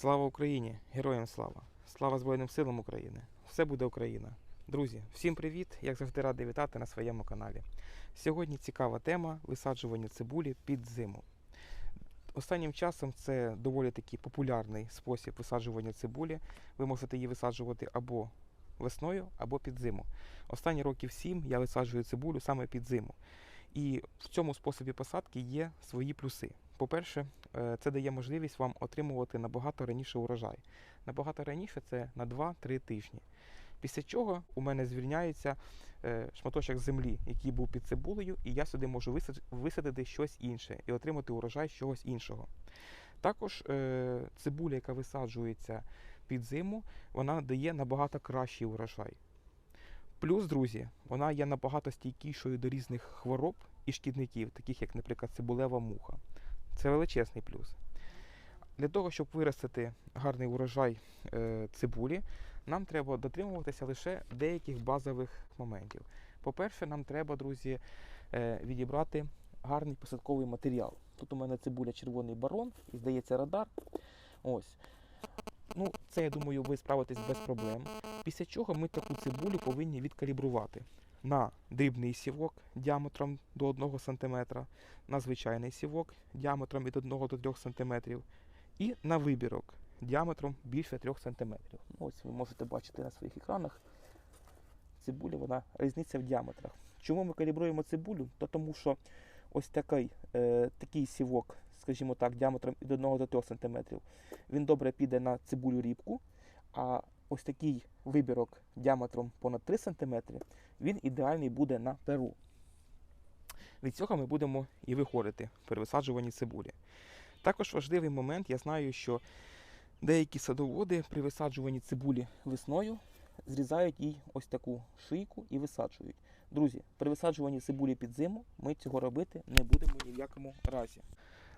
Слава Україні! Героям слава! Слава Збройним силам України! Все буде Україна! Друзі, всім привіт! Як завжди радий вітати на своєму каналі. Сьогодні цікава тема висаджування цибулі під зиму. Останнім часом це доволі такий популярний спосіб висаджування цибулі. Ви можете її висаджувати або весною, або під зиму. Останні років сім я висаджую цибулю саме під зиму. І в цьому способі посадки є свої плюси. По-перше, е, це дає можливість вам отримувати набагато раніше урожай. Набагато раніше це на 2-3 тижні. Після чого у мене звільняється е, шматочок землі, який був під цибулею, і я сюди можу висадити щось інше і отримати урожай з чогось іншого. Також е, цибуля, яка висаджується під зиму, вона дає набагато кращий урожай. Плюс, друзі, вона є набагато стійкішою до різних хвороб і шкідників, таких як, наприклад, цибулева муха. Це величезний плюс. Для того, щоб виростити гарний урожай е, цибулі, нам треба дотримуватися лише деяких базових моментів. По-перше, нам треба, друзі, е, відібрати гарний посадковий матеріал. Тут у мене цибуля червоний барон і, здається, радар. Ось. Ну, це, я думаю, ви справитесь без проблем. Після чого ми таку цибулю повинні відкалібрувати на дрібний сівок діаметром до 1 см, на звичайний сівок діаметром від 1 до 3 см і на вибірок діаметром більше 3 см. Ось ви можете бачити на своїх екранах. Цибуля, вона різниця в діаметрах. Чому ми калібруємо цибулю? То тому що ось такий, е, такий сівок, скажімо так, діаметром від 1 до 3 см, він добре піде на цибулю рібку, а ось такий вибірок діаметром понад 3 см, він ідеальний буде на перу. Від цього ми будемо і виходити при висаджуванні цибулі. Також важливий момент, я знаю, що деякі садоводи при висаджуванні цибулі весною зрізають їй ось таку шийку і висаджують. Друзі, при висаджуванні цибулі під зиму ми цього робити не будемо ні в якому разі.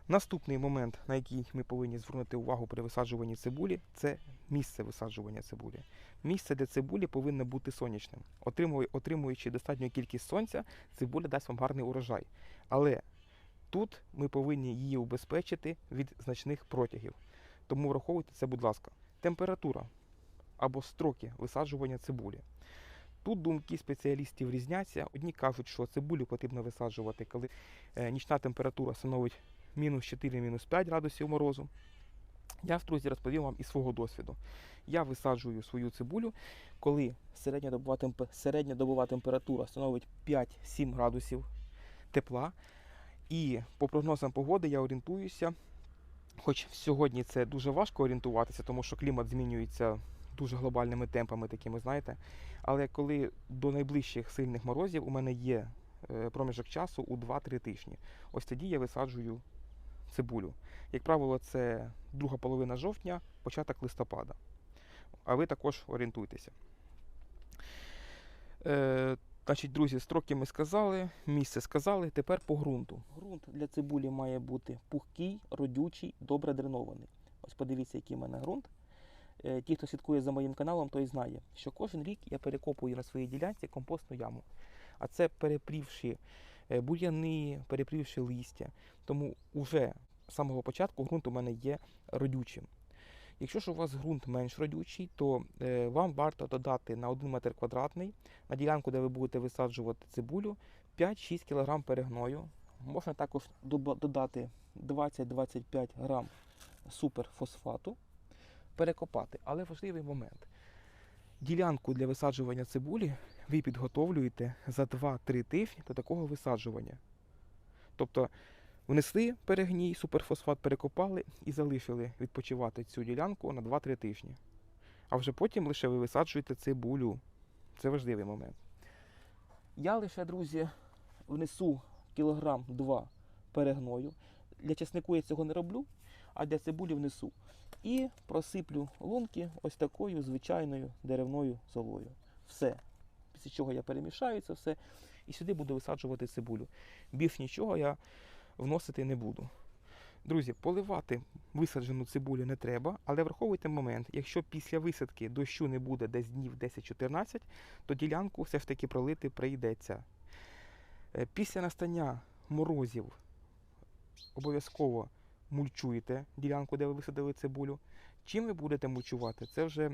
Наступний момент, на який ми повинні звернути увагу при висаджуванні цибулі, це місце висаджування цибулі. Місце для цибулі повинно бути сонячним. Отримуючи достатню кількість сонця, цибуля дасть вам гарний урожай. Але тут ми повинні її убезпечити від значних протягів. Тому враховуйте це, будь ласка. Температура або строки висаджування цибулі. Тут думки спеціалістів різняться. Одні кажуть, що цибулю потрібно висаджувати, коли е, нічна температура становить мінус 4, мінус 5 градусів морозу. Я, друзі, розповім вам із свого досвіду. Я висаджую свою цибулю, коли темпе- середньодобова температура становить 5-7 градусів тепла. І по прогнозам погоди я орієнтуюся, хоч сьогодні це дуже важко орієнтуватися, тому що клімат змінюється дуже глобальними темпами, такими, знаєте. Але коли до найближчих сильних морозів у мене є е, проміжок часу у 2-3 тижні, ось тоді я висаджую цибулю. Як правило, це друга половина жовтня, початок листопада. А ви також орієнтуйтеся. Е, значить, друзі, строки ми сказали, місце сказали. Тепер по ґрунту. Ґрунт для цибулі має бути пухкий, родючий, добре дренований. Ось подивіться, який в мене ґрунт. Е, Ті, хто слідкує за моїм каналом, той знає, що кожен рік я перекопую на своїй ділянці компостну яму. А це перепрівши бур'яни, перепрівши листя. Тому вже з самого початку ґрунт у мене є родючим. Якщо ж у вас ґрунт менш родючий, то е, вам варто додати на 1 метр квадратний на ділянку, де ви будете висаджувати цибулю, 5-6 кг перегною. Можна також додати 20-25 грам суперфосфату, перекопати. Але важливий момент. Ділянку для висаджування цибулі ви підготовлюєте за 2-3 тижні до такого висаджування. Тобто внесли перегній, суперфосфат перекопали і залишили відпочивати цю ділянку на 2-3 тижні. А вже потім лише ви висаджуєте цибулю. Це важливий момент. Я лише, друзі, внесу кілограм 2 перегною. Для чеснику я цього не роблю, а для цибулі внесу. І просиплю лунки ось такою звичайною деревною золою. Все. Після чого я перемішаю це все і сюди буду висаджувати цибулю. Більш нічого я вносити не буду. Друзі, поливати висаджену цибулю не треба, але враховуйте момент, якщо після висадки дощу не буде десь днів 10-14, то ділянку все ж таки пролити прийдеться. Е, Після настання морозів обов'язково мульчуєте ділянку, де ви висадили цибулю. Чим ви будете мульчувати, це вже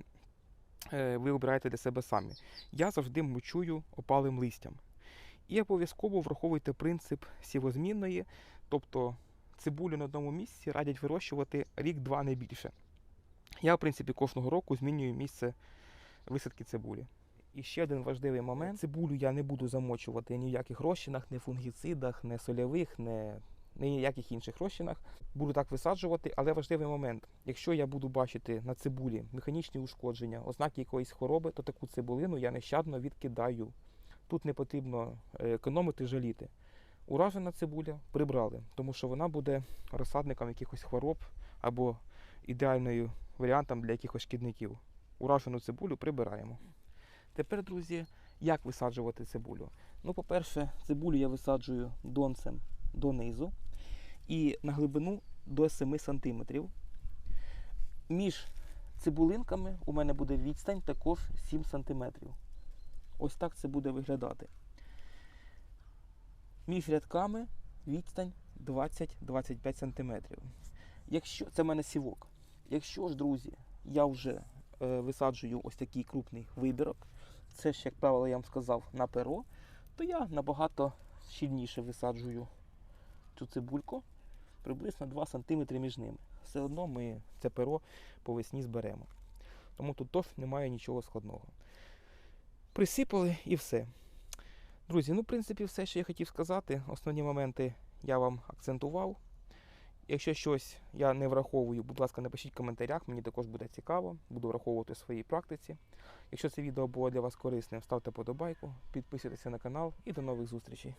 ви обираєте для себе самі. Я завжди мульчую опалим листям. І обов'язково враховуйте принцип сівозмінної, тобто цибулю на одному місці радять вирощувати рік-два не більше. Я, в принципі, кожного року змінюю місце висадки цибулі. І ще один важливий момент: цибулю я не буду замочувати ні в яких розчинах, ні фунгіцидах, ні сольових, ні ніяких інших розчинах. Буду так висаджувати, але важливий момент: якщо я буду бачити на цибулі механічні ушкодження, ознаки якоїсь хвороби, то таку цибулину я нещадно відкидаю. Тут не потрібно е, економити, жаліти. Уражена цибуля прибрали, тому що вона буде розсадником якихось хвороб або ідеальною варіантом для якихось шкідників. Уражену цибулю прибираємо. Тепер, друзі, як висаджувати цибулю? Ну, по-перше, цибулю я висаджую донцем донизу і на глибину до 7 см. Між цибулинками у мене буде відстань також 7 см. Ось так це буде виглядати. Між рядками відстань 20-25 см. Якщо це в мене сівок. Якщо ж, друзі, я вже е, висаджую ось такий крупний вибірок, це ж, як правило, я вам сказав, на перо, то я набагато щільніше висаджую цю цибульку, приблизно 2 см між ними. Все одно ми це перо по весні зберемо. Тому тут теж немає нічого складного. Присипали і все. Друзі, ну, в принципі, все, що я хотів сказати. Основні моменти я вам акцентував. Якщо щось я не враховую, будь ласка, напишіть в коментарях, мені також буде цікаво, буду враховувати в своїй практиці. Якщо це відео було для вас корисним, ставте подобайку, підписуйтесь на канал і до нових зустрічей.